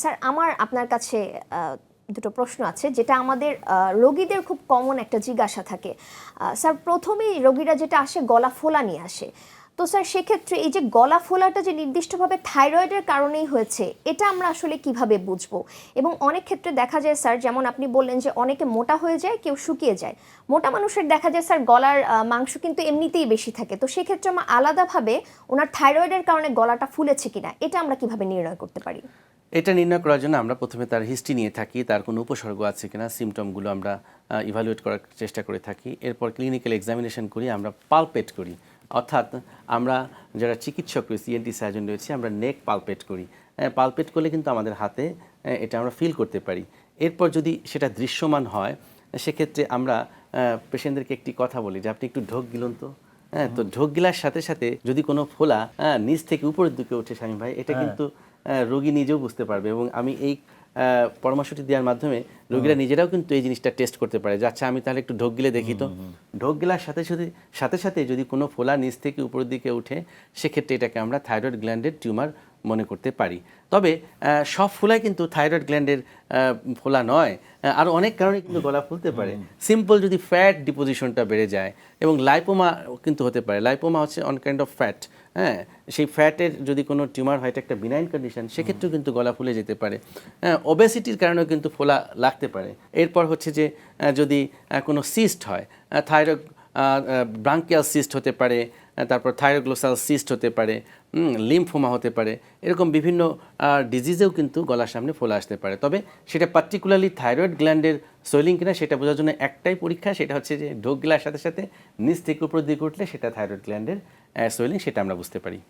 Sir, আমার আপনার কাছে দুটো প্রশ্ন আছে, যেটা আমাদের রোগীদের খুব কমন একটা জিজ্ঞাসা থাকে। স্যার, প্রথমেই রোগীরা যেটা আসে, গলা ফোলা নিয়ে আসে। তো স্যার, সেক্ষেত্রে এই যে গলা ফোলাটা যে নির্দিষ্টভাবে থাইরয়েডের কারণেই হয়েছে, এটা আমরা আসলে কীভাবে বুঝব? এবং অনেক ক্ষেত্রে দেখা যায়, স্যার, যেমন আপনি বললেন যে অনেকে মোটা হয়ে যায়, কেউ শুকিয়ে যায়। মোটা মানুষের দেখা যায়, স্যার, গলার মাংস কিন্তু এমনিতেই বেশি থাকে। তো সেক্ষেত্রে আমরা আলাদাভাবে ওনার থাইরয়েডের কারণে গলাটা ফুলেছে কিনা, এটা আমরা কীভাবে নির্ণয় করতে পারি? এটা নির্ণয় করার জন্য আমরা প্রথমে তার হিস্ট্রি নিয়ে থাকি তার কোনো উপসর্গ আছে কিনা সিমটমগুলো আমরা ইভালুয়েট করার চেষ্টা করে থাকি। এরপর ক্লিনিক্যাল এক্সামিনেশন করি আমরা পালপেট করি। অর্থাৎ আমরা যারা চিকিৎসক রয়েছি ইএনটি সার্জন রয়েছে আমরা নেক পালপেট করি। পালপেট করলে কিন্তু আমাদের হাতে এটা আমরা ফিল করতে পারি। এরপর যদি সেটা দৃশ্যমান হয় সেক্ষেত্রে আমরা পেশেন্টদেরকে একটি কথা বলি যে আপনি একটু ঢোক গিলুন তো। হ্যাঁ তো ঢোক গিলার সাথে সাথে যদি কোনো ফোলা হ্যাঁ, নিচ থেকে উপরের দিকে ওঠে স্বামী ভাই এটা কিন্তু আহ, রোগী নিজেও বুঝতে পারবে এবং আমি এই পরামর্শটি দেওয়ার মাধ্যমে রোগীরা নিজেরাও কিন্তু এই জিনিসটা টেস্ট করতে পারে যাচ্ছে আচ্ছা আমি তাহলে একটু ঢোক গিলে দেখি তো। ঢোক গেলার সাথে সাথে সাথে সাথে যদি কোনো ফোলা নিচ থেকে উপরের দিকে উঠে সেক্ষেত্রে এটাকে আমরা থাইরয়েড গ্ল্যান্ডের টিউমার মনে করতে পারি। তবে সব ফোলাই কিন্তু থাইরয়েড গ্ল্যান্ডের ফোলা নয়। আরও অনেক কারণে কিন্তু গলা ফুলতে পারে। সিম্পল যদি ফ্যাট ডিপোজিশনটা বেড়ে যায় এবং লাইপোমা কিন্তু হতে পারে। লাইপোমা হচ্ছে অন কাইন্ড অফ ফ্যাট হ্যাঁ? সেই ফ্যাটের যদি কোনো টিউমার হয় এটা একটা বিনাইন কন্ডিশন সেক্ষেত্রেও কিন্তু গলা ফুলে যেতে পারে। হ্যাঁ ওবেসিটির কারণেও কিন্তু ফোলা লাগতে পারে। এরপর হচ্ছে যে যদি কোনো সিস্ট হয় থাইরয়েড ব্রাঙ্কিয়াল সিস্ট হতে পারে তারপর থাইরোগ্লোসাল সিস্ট হতে পারে লিমফোমা হতে পারে, এরকম বিভিন্ন ডিজিজেও কিন্তু গলার সামনে ফোলা আসতে পারে। তবে সেটা পার্টিকুলারলি থাইরয়েড গ্ল্যান্ডের সোয়েলিং কিনা সেটা বোঝার জন্য একটাই পরীক্ষা, সেটা হচ্ছে যে ঢোক গিলার সাথে সাথে নিচ থেকে উপর দিকে উঠলে সেটা থাইরয়েড গ্ল্যান্ডের সোয়েলিং, সেটা আমরা বুঝতে পারি।